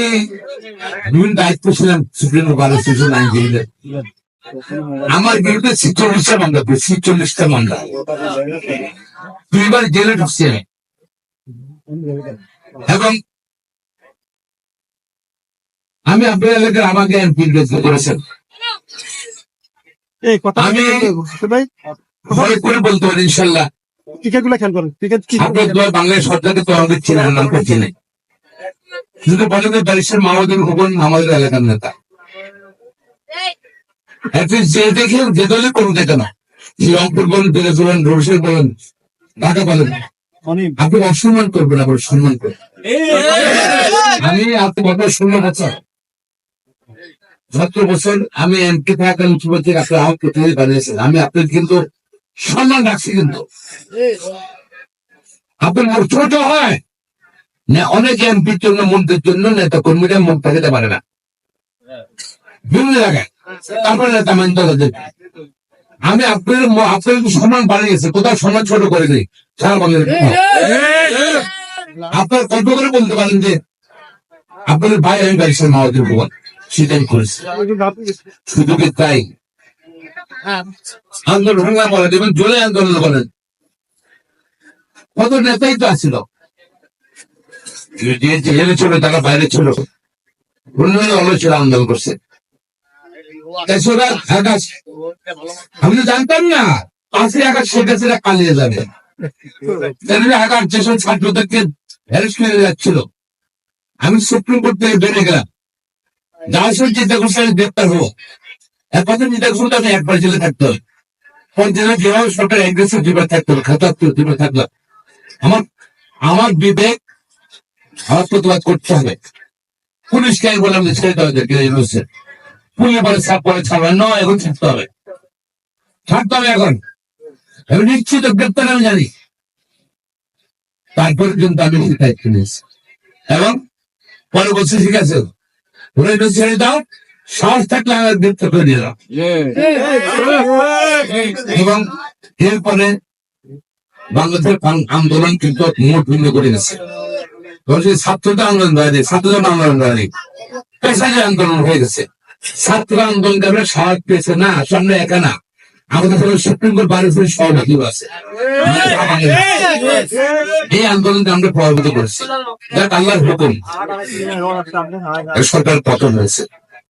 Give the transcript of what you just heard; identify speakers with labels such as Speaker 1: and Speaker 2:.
Speaker 1: আমি বিভিন্ন দায়িত্ব ছিলাম সুপ্রিম কোর্ট শিশু আইনজীবীদের। আমার বিরুদ্ধে ছিচল্লিশটা মামলা ছিচল্লিশটা মামলা। দুইবার জেলে ঢুকছি আমি। এবং আমি আপনার এলাকার আমাকে এমপি করেছেন। আমি- ভয় করে বলতে পারি ইনশাল্লাহ।
Speaker 2: ক্রিকেটগুলা খেয়াল করেন ক্রিকেট
Speaker 1: বাংলাদেশ সরকারকে তো আমাদের চেনেন নাম করছি শুধু যে ব্যারিস্টার মাহমুদুল খোকন আমাদের এলাকার নেতা। অ্যাটলিস্ট যে দেখে যে দলে করুন দেখে না রংপুর বলেন বলেন বলেন ঢাকা বলেন। আপনি অসম্মান করবেন আবার সম্মান করবেন। আমি আপনি ষোলো বছর সতেরো বছর আমি এমপি থাকাকালীন সময় থেকে আপনি আমার প্রতিনিধি বানিয়েছেন। আমি আপনার কিন্তু সম্মান রাখছি কিন্তু। আপনার মুখ ছোট হয়। না অনেক এমপির জন্য মন্ত্রীর জন্য নেতা কর্মীরা মুখ থাকতে পারে না। বিভিন্ন জায়গায় তারপরে নেতা মানতে আমি আপনার আপনার সম্মান বাড়িয়েছে কোথাও সম্মান ছোট করে দিই। সারা বাংলাদেশ আপনার কল্প করে বলতে পারেন যে আপনাদের ভাই আমি ব্যারিস্টার মাহমুদুল ভগবান সেটাই করেছি। শুধু কি তাই? আন্দোলন হাঙ্গা বলেন এবং জোরে আন্দোলন বলেন। কত নেতাই তো আসছিল যে জেলে ছিল, তারা বাইরে ছিল। অন্যান্য আলোচনা আন্দোলন করছে। আমি তো জানতাম না পাশে আকাশ শেখ হাসিনা পালিয়ে যাবে। আমি সুপ্রিম কোর্ট থেকে বেরিয়ে গেলাম। আমি গ্রেপ্তার হব। একবার জেলে থাকতে হবে। যেভাবে সরকার থাকতে হবে যেভাবে থাকল আমার আমার বিবেক আমার প্রতিবাদ করতে হবে। পুলিশকে আমি বললাম যে ছেড়ে দেওয়া যায় ইউনিভার্সিটি পুলিশ সাপ ছাড়বে না, এখন ছাড়তে হবে। ছাড়তে হবে এখন। আমি নিশ্চিত গ্রেপ্তার, আমি জানি। কিন্তু আমি দায়িত্ব নিয়েছি। এবং পরে বলছে, ঠিক আছে ওরা ছেড়ে দাও। সাহস থাকলে আমার গ্রেপ্তার করে দিয়ে দাও এবং এরপরে বাংলাদেশের আন্দোলন কিন্তু মোট ভিন্ন করে গেছে। ছাত্রদের আন্দোলন হয়নি ছাত্রদের আন্দোলন হয়নি। পেশাদের আন্দোলন হয়ে গেছে। ছাত্র আন্দোলন করবে সাহস পেয়েছে না সামনে একা না। আমাদের সঙ্গে সুপ্রিম কোর্ট বারে সঙ্গে সহমতি আছে। এই আন্দোলনকে আমরা প্রভাবিত করেছি। দেখ আল্লাহর হুকুম। সরকার পতন হয়েছে।